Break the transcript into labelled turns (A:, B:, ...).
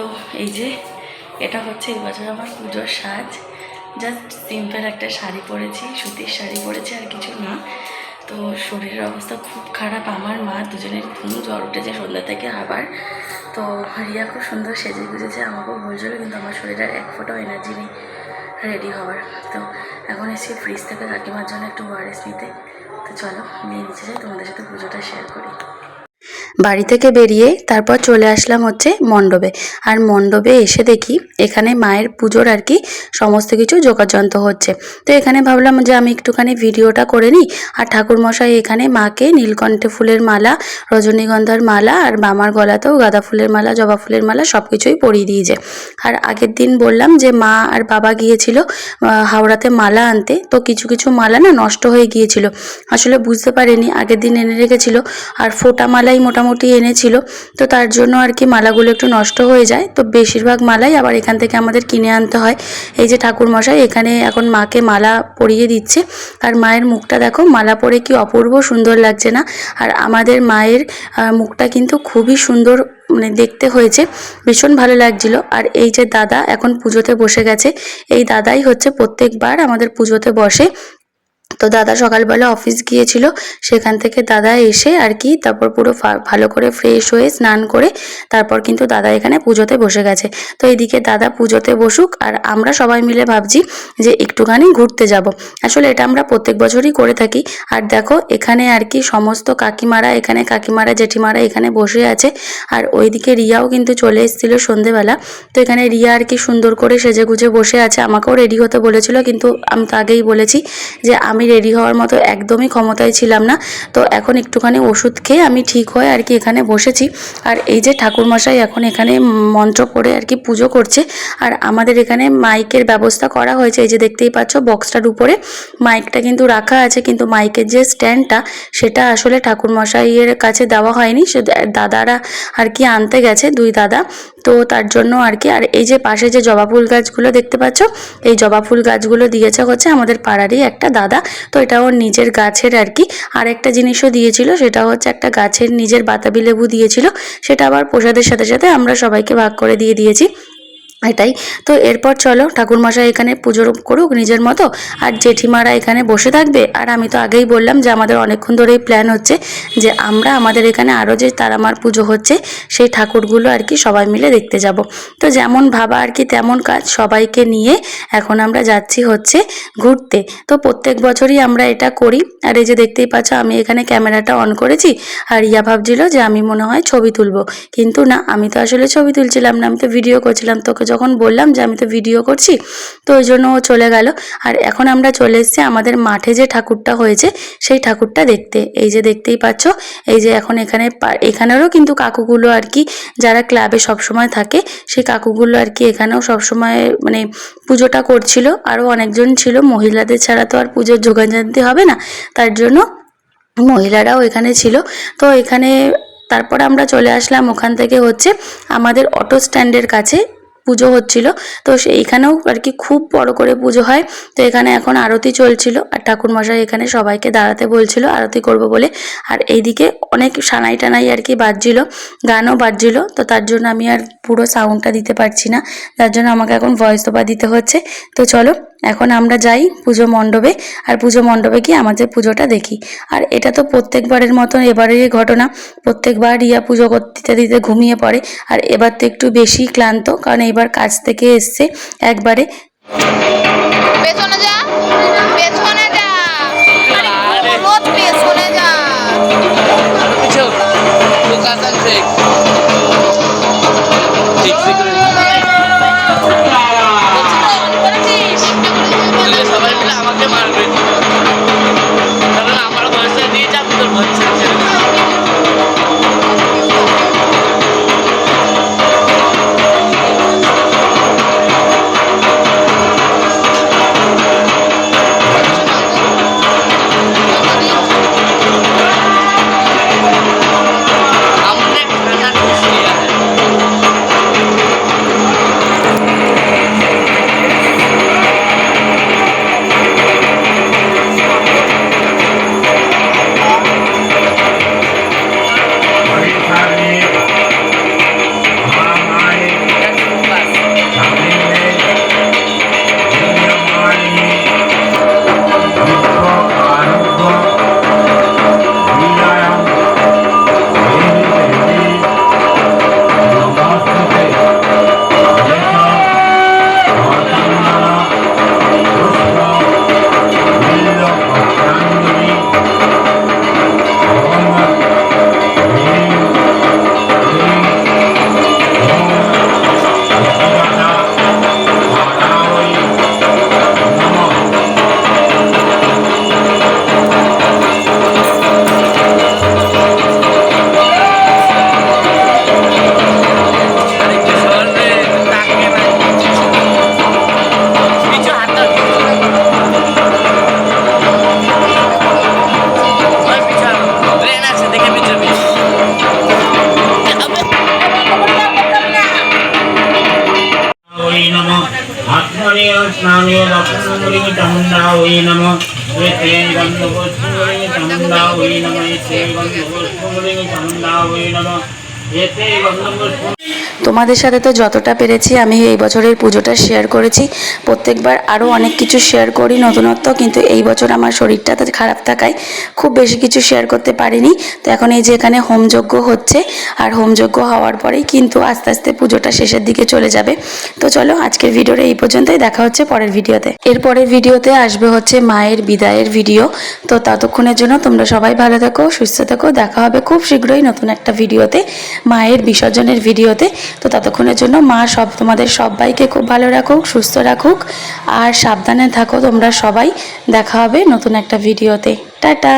A: তো এই যে, এটা হচ্ছে এই বছর আমার পুজোর সাজ। জাস্ট সিম্পল একটা শাড়ি পরেছি, সুতির শাড়ি পরেছি, আর কিছু না। তো শরীরের অবস্থা খুব খারাপ, আমার মা দুজনের ঘুম জ্বর উঠেছে সন্ধ্যা থেকে আবার। তো রিয়া খুব সুন্দর সেজে গুজেছে, আমাকেও বলছিল, কিন্তু আমার শরীরের এক ফোটাও এনার্জি নেই রেডি হওয়ার তো এখন এসে ফ্রিজ থেকে কাকিমার জন্য একটু ওয়ারেস নিতে। তো চলো, নিয়ে নিচে যাই, তোমাদের সাথে পুজোটা শেয়ার করি। বাড়ি থেকে বেরিয়ে তারপর চলে আসলাম হচ্ছে মণ্ডপে। আর মণ্ডপে এসে দেখি এখানে মায়ের পুজোর আর কি সমস্ত কিছু যোগাযন্ত্র হচ্ছে। তো এখানে ভাবলাম যে আমি একটুখানি ভিডিওটা করে নিই। আর ঠাকুরমশাই এখানে মাকে নীলকণ্ঠে ফুলের মালা, রজনীগন্ধার মালা আর বামার গলাতেও গাঁদা ফুলের মালা, জবা ফুলের মালা সব কিছুই পরিয়ে দিয়েছে। আর আগের দিন বললাম যে মা আর বাবা গিয়েছিল হাওড়াতে মালা আনতে। তো কিছু কিছু মালা না নষ্ট হয়ে গিয়েছিল। আসলে বুঝতে পারেনি, আগের দিন এনে রেখেছিল। আর ফোটা মালাই মোটামুটি এনেছিল, তো তার জন্য আর কি মালাগুলো একটু নষ্ট হয়ে যায়। তো বেশিরভাগ মালাই আবার এখান থেকে আমাদের কিনে আনতে হয়। এই যে ঠাকুরমশাই, এখানে এখন মাকে মালা পরিয়ে দিচ্ছে। আর মায়ের মুখটা দেখো, মালা পরে কি অপূর্ব সুন্দর লাগছে না? আর আমাদের মায়ের মুখটা কিন্তু খুবই সুন্দর মানে দেখতে হয়েছে, ভীষণ ভালো লাগছিল। আর এই যে দাদা এখন পুজোতে বসে গেছে, এই দাদাই হচ্ছে প্রত্যেকবার আমাদের পুজোতে বসে। তো দাদা সকালবেলা অফিস গিয়েছিল, সেখান থেকে দাদা এসে আর কি তারপর পুরো ভালো করে ফ্রেশ হয়ে স্নান করে তারপর কিন্তু দাদা এখানে পুজোতে বসে গেছে। তো এইদিকে দাদা পুজোতে বসুক আর আমরা সবাই মিলে ভাবছি যে একটুখানি ঘুরতে যাব। আসলে এটা আমরা প্রত্যেক বছরই করে থাকি। আর দেখো এখানে আর কি সমস্ত কাকিমারা এখানে কাকিমারা জেঠিমারা এখানে বসে আছে। আর ওইদিকে রিয়াও কিন্তু চলে এসেছিল সন্ধেবেলা। তো এখানে রিয়া আর কি সুন্দর করে সেজে গুজে বসে আছে। আমাকেও রেডি হতে বলেছিল, কিন্তু আমি তো আগেই বলেছি যে আমি রেডি হওয়ার মতো একদমই ক্ষমতায় ছিলাম না। তো এখন একটুখানি ওষুধ খেয়ে আমি ঠিক হয়ে আর কি এখানে বসেছি। আর এই যে ঠাকুরমশাই এখন এখানে মন্ত্র পড়ে আর কি পুজো করছে। আর আমাদের এখানে মাইকের ব্যবস্থা করা হয়েছে। এই যে দেখতেই পাচ্ছ বক্সটার উপরে মাইকটা কিন্তু রাখা আছে। কিন্তু মাইকের যে স্ট্যান্ডটা সেটা আসলে ঠাকুরমশাইয়ের কাছে দেওয়া হয়নি। সে দাদারা আর কি আনতে গেছে দুই দাদা। তো তার জন্য আর কি, আর এই যে পাশে যে জবা ফুল গাছগুলো দেখতে পাচ্ছ, এই জবা ফুল গাছগুলো দিয়েছে হচ্ছে আমাদের পাড়ারই একটা দাদা। তো এটা ওর নিজের গাছের আর কি। আর একটা জিনিসও দিয়েছিল, সেটা হচ্ছে একটা গাছের নিজের বাতাবি লেবু দিয়েছিল, সেটা আবার প্রসাদের সাথে সাথে আমরা সবাইকে ভাগ করে দিয়ে দিয়েছি। এটাই তো এরপর চলো, ঠাকুরমশাই এখানে পুজো করুক নিজের মতো, আর জেঠিমারা এখানে বসে থাকবে। আর আমি তো আগেই বললাম যে আমাদের অনেকক্ষণ ধরেই প্ল্যান হচ্ছে যে আমরা আমাদের এখানে আরও যে তারামার পুজো হচ্ছে, সেই ঠাকুরগুলো আর কি সবাই মিলে দেখতে যাব। তো যেমন ভাবা আর কি তেমন কাজ সবাইকে নিয়ে এখন আমরা যাচ্ছি হচ্ছে ঘুরতে। তো প্রত্যেক বছরই আমরা এটা করি। আর এই যে দেখতেই পাচ্ছ, আমি এখানে ক্যামেরাটা অন করেছি, আর ইয়া ভাবছিল যে আমি মনে হয় ছবি তুলবো। কিন্তু না, আমি তো আসলে ছবি তুলছিলাম না, আমি তো ভিডিও করছিলাম, তোকে যখন বললাম যে আমি তো ভিডিও করছি, তো ওই জন্য ও চলে গেল। আর এখন আমরা চলে এসেছি আমাদের মাঠে যে ঠাকুরটা হয়েছে, সেই ঠাকুরটা দেখতে। এই যে দেখতেই পাচ্ছ, এই যে এখন এখানে এখানেরও কিন্তু কাকুগুলো আর কি, যারা ক্লাবে সবসময় থাকে, সেই কাকুগুলো আর কি এখানেও সবসময় মানে পুজোটা করছিল। আরও অনেকজন ছিল, মহিলাদের ছাড়া তো আর পুজোর যোগান জানতে হবে না। তার জন্য মহিলারাও এখানে ছিল। তো এখানে তারপর আমরা চলে আসলাম, ওখান থেকে হচ্ছে আমাদের অটো স্ট্যান্ডের কাছে। পুজো হচ্ছিল। তো সেইখানেও আর কি খুব বড় করে পুজো হয়। তো এখানে এখন আরতি চলছিল আর ঠাকুরমশাই এখানে সবাইকে দাঁড়াতে বলছিল, আরতি করব বলে। আর এইদিকে অনেক সানাই টানাই আর কি বাজছিল, গানও বাজছিল। তো তার জন্য আমি আর পুরো সাউন্ডটা দিতে পারছি না। তার জন্য আমাকে এখন ভয়েস ওভার দিতে হচ্ছে। তো চলো, এখন আমরা যাই পুজো মণ্ডপে। আর পুজো মণ্ডপে গিয়ে আমাদের পুজোটা দেখি। আর এটা তো প্রত্যেকবারের মতন এবারেরই ঘটনা। প্রত্যেকবার রিয়া পুজো করতে দিতে ঘুমিয়ে পড়ে। আর এবার তো একটু বেশি ক্লান্ত, কারণ এইবার কাজ থেকে এসছে একবারে।
B: পেছনে যা পেছনে যা। পেছনে যা।
C: Mucho. Lucas
D: శ్రీవణే స్నానే వసుమూలిమి చముండావై నమ శ్రీవంధుమూలిమి చముండావై నమ శ్రీవంధుమూలిమి చముండావై నమ శ్రీవంధుమూ
A: তোমাদের সাথে তো যতটা পেরেছি, আমি এই বছরের পুজোটা শেয়ার করেছি। প্রত্যেকবার আরও অনেক কিছু শেয়ার করি নতুনত্ব, কিন্তু এই বছর আমার শরীরটা তো খারাপ থাকায় খুব বেশি কিছু শেয়ার করতে পারিনি। তো এখন এই যে এখানে হোমযজ্ঞ হচ্ছে, আর হোমযজ্ঞ হওয়ার পরেই কিন্তু আস্তে আস্তে পুজোটা শেষের দিকে চলে যাবে। তো চলো আজকের ভিডিওটা এই পর্যন্তই, দেখা হচ্ছে পরের ভিডিওতে। এরপরের ভিডিওতে আসবে হচ্ছে মায়ের বিদায়ের ভিডিও। তো ততক্ষণের জন্য তোমরা সবাই ভালো থাকো, সুস্থ থাকো, দেখা হবে খুব শীঘ্রই নতুন একটা ভিডিওতে, মায়ের বিসর্জনের ভিডিওতে। তো ততক্ষণের জন্য মা সব, তোমাদের সবাইকে খুব ভালো রাখুক, সুস্থ রাখুক, আর সাবধানে থাকো, তোমরা সবাই দেখা হবে নতুন একটা ভিডিওতে। টাটা!